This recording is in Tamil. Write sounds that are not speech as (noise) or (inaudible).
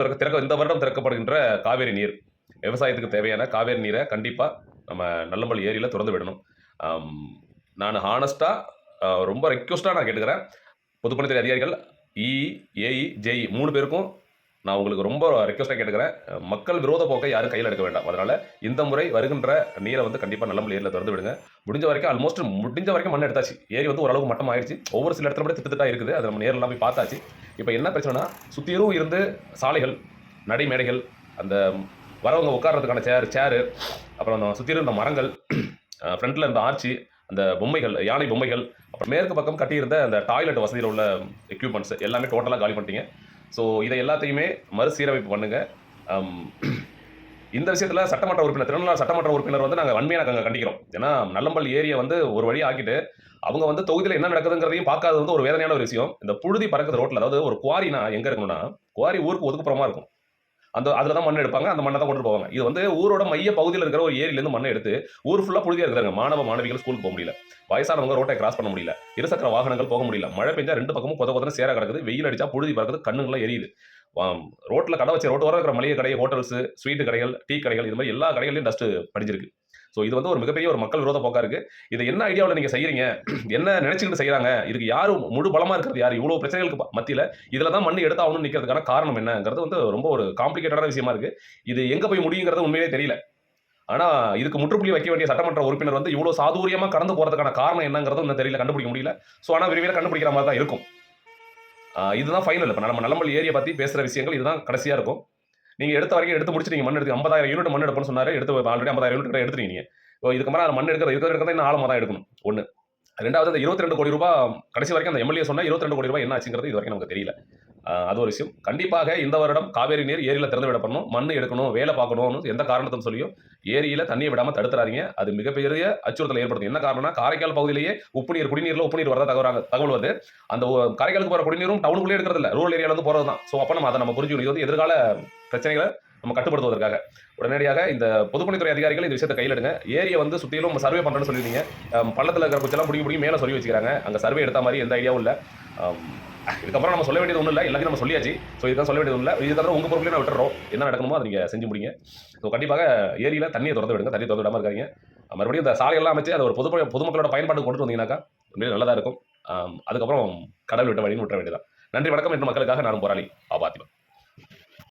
திறக்க திறக்க இந்த வருடம் திறக்கப்படுகின்ற காவேரி நீர். விவசாயத்துக்கு தேவையான காவேரி நீரை கண்டிப்பாக நம்ம நல்லம்பல் ஏரியில் திறந்து விடணும். நான் ஹானஸ்ட்டாக ரொம்ப ரெக்வஸ்ட்டாக நான் கேட்டுக்கிறேன். பொதுப்பணித்துறை அதிகாரிகள் இ ஏஇ ஜேஇ மூணு பேருக்கும் நான் உங்களுக்கு ரொம்ப ரெக்வஸ்ட்டாக கேட்டுக்கிறேன். மக்கள் விரோத போக்கை யாரும் கையில் எடுக்க வேண்டாம். அதனால் இந்த முறை வருகின்ற நீரை வந்து கண்டிப்பாக நல்ல ஏரியில் திறந்து விடுங்க. முடிஞ்ச வரைக்கும் ஆல்மோஸ்ட் முடிஞ்ச வரைக்கும் மண் எடுத்தாச்சு. ஏரி வந்து ஓரளவுக்கு மட்டம் ஆயிடுச்சு ஒவ்வொரு சில இடத்துல கூட திட்டத்திட்டா இருக்குது. அதை நம்ம நேரில் போய் பார்த்தாச்சு. இப்போ என்ன பிரச்சனைனா சுற்றியும் இருந்து சாலைகள் நடைமேடைகள் அந்த வரவங்க உட்கார்றதுக்கான சேர் சேரு அப்புறம் அந்த சுற்றிலும் இருந்த மரங்கள் (clears throat) ஃப்ரண்ட்டில் இருந்த ஆர்ச்சி அந்த பொம்மைகள் யானை பொம்மைகள் அப்புறம் மேற்கு பக்கம் கட்டியிருந்த அந்த டாய்லெட் வசதியில் உள்ள எக்யூப்மெண்ட்ஸ் எல்லாமே டோட்டலாக காலி பண்ணிட்டீங்க. ஸோ இதை எல்லாத்தையுமே மறுசீரமைப்பு பண்ணுங்க. இந்த விஷயத்தில் சட்டமன்ற உறுப்பினர் திருநெல்வேலி சட்டமன்ற உறுப்பினர் வந்து நாங்கள் வன்மையாக நாங்கள் கண்டிக்கிறோம். ஏன்னா நல்லம்பல் ஏரியை வந்து ஒரு வழி ஆக்கிட்டு அவங்க வந்து தொகுதியில் என்ன நடக்குதுங்கிறதையும் பார்க்காதது வந்து ஒரு வேதனையான ஒரு விஷயம். இந்த புழுதி பறக்குது ரோட்டில் அதாவது ஒரு குவாரினா எங்கே இருக்கணும்னா குவாரி ஊருக்கு ஒதுக்குப்புறமா இருக்கும். அந்த அதில் தான் மண் எடுப்பாங்க அந்த மண்ணை தான் கொண்டு போவாங்க. இது வந்து ஊரோட மைய பகுதியில் இருக்கிற ஒரு ஏரியிலேருந்து மண்ணை எடுத்து ஊர் ஃபுல்லாக புழுதியாக இருக்கிறாங்க. மாணவ மாணவிகள் ஸ்கூலுக்கு போக முடியல. வயசானவங்க ரோட்டை கிராஸ் பண்ண முடியல. இருசக்கர வாகனங்கள் போக முடியல. மழை பெஞ்சா ரெண்டு பக்கமும் கொத கொதன்னு சேர கிடக்குது. வெயில் அடிச்சா புழுதி பறக்குது. கண்ணுங்களாம் எரியுது. ரோட்டில் கடை வச்சு ரோட்டு வர இருக்கிற மளிகை கடை ஹோட்டல்ஸு ஸ்வீட்டு கடைகள் டீ கடைகள் இது மாதிரி எல்லா கடைகளையும் டஸ்ட் படிஞ்சிருக்கு. ஸோ இது வந்து ஒரு மிகப்பெரிய ஒரு மக்கள் விரோத போக்கா இருக்கு. இதை என்ன ஐடியாவில் நீங்கள் செய்கிறீங்க (clears throat) என்ன நினைச்சுக்கிட்டு செய்கிறாங்க இதுக்கு யார் முழு பலமாக இருக்கிறது? யார் இவ்வளோ பிரச்சனைகளுக்கு மத்தியில் இதில் தான் மண் எடுத்தாகணும்னு நிற்கிறதுக்கான காரணம் என்னங்கிறது வந்து ரொம்ப ஒரு காம்ப்ளிகேட்டடான விஷயமா இருக்குது இது எங்கே போய் முடியுங்கிறது உண்மையிலே தெரியல. ஆனால் இதுக்கு முற்றுப்புள்ளி வைக்க வேண்டிய சட்டமன்ற உறுப்பினர் வந்து இவ்வளோ சாதுரியமாக கடந்து போகிறதுக்கான காரணம் என்னங்கிறது இன்னும் தெரியல கண்டுபிடிக்க முடியல. ஸோ ஆனால் விரைவில் கண்டுபிடிக்கிற மாதிரி தான் இருக்கும். இதுதான் ஃபைனல் இப்போ நம்ம நல்லம்பல் ஏரியா பற்றி பேசுகிற விஷயங்கள் இதுதான் கடைசியாக இருக்கும். நீங்கள் எடுத்த வரைக்கும் எடுத்து முடிச்சு நீங்கள் மண் எடுத்து ஐம்பதாயிரம் யூனிட் மண் எடுப்போம்னு சொன்னார். எடுத்து ஆல்ரெடி ஐம்பதாயிரம் யூனிட் எடுத்துருக்கீங்க இப்போ இதுக்கு மேலே மண் எடுக்கிற இருக்கிற இருக்கிறத இன்னும் ஆழமாக தான் எடுக்கணும். ஒன்று ரெண்டாவது அந்த இருபத்தி ரெண்டு கோடி ரூபாய் கடைசி வரைக்கும் அந்த எம்எல்ஏ சொன்னால் இருபத்தி ரெண்டு கோடி ரூபாய் என்ன ஆச்சுங்கிறது இது வரைக்கும் நமக்கு தெரியல. அது ஒரு விஷயம். கண்டிப்பாக இந்த வருடம் காவேரி நீர் ஏரியில் திறந்து விடப்படணும். மண் எடுக்கணும் வேலை பார்க்கணும்னு எந்த காரணத்தையும் சொல்லியும் ஏரியில் தண்ணியை விடாமல் தடுத்துறாதீங்க. அது மிகப்பெரிய அச்சுறுத்தல் ஏற்படுத்தும். என்ன காரணம்னா காரைக்கால் பகுதியிலேயே உப்பு நீர் குடிநீரில் உப்பு நீர் வரதா தகவல் தகவல் வருது அந்த காரைக்காலுக்கு போகிற குடிநீரும் டவுனுக்குள்ளே எடுக்கிறது இல்லை ரூரல் ஏரியாவில் வந்து போகிறது தான் ஸோ அப்போ நம்ம அதை நம்ம புரிஞ்சுக்கணும் இது வந்து எதிர்கால பிரச்சனைகளை நம்ம கட்டுப்படுத்துவதற்காக. உடனடியாக இந்த பொதுப்பணித்துறை அதிகாரிகள் இந்த விஷயத்தை கையில் எடுங்க ஏரியை வந்து சுற்றிலும் சர்வே பண்ணுறேன்னு சொல்லியிருந்தீங்க. பள்ளத்தில் இருக்கிற குச்செல்லாம் பிடிக்க பிடிக்கி மேலே சொல்லி வச்சுக்கிறாங்க. அங்கே சர்வே எடுத்த மாதிரி எந்த ஐடியாவும் இல்லை. இதுக்கப்புறம் நம்ம சொல்ல வேண்டியது ஒன்றும் இல்லை. எல்லாத்தையும் நம்ம சொல்லியாச்சு. ஸோ இதுதான் சொல்ல வேண்டியது இல்லை. இது தவிர உங்கள் பொறுப்புலேயே நான் விட்டுறோம். என்ன நடக்கணுமோ அதை நீங்கள் செஞ்சு முடிங்க. ஸோ கண்டிப்பாக ஏரியில் தண்ணியை திறந்து விடுங்க. தண்ணி திறந்து விடாமல் இருக்காங்க மறுபடியும் இந்த சாலையெல்லாம் அமைச்சு அதை ஒரு பொது பொதுமக்களோட பயன்பாடு கொண்டு வந்தீங்கன்னாக்கா உண்மையிலே நல்லதாக இருக்கும். அதுக்கப்புறம் கடல் விட்ட வழின்னு விட்டுற வேண்டியதான் நன்றி வணக்கம் என்று மக்களுக்காக நான் போராளி ஆபாத்திமா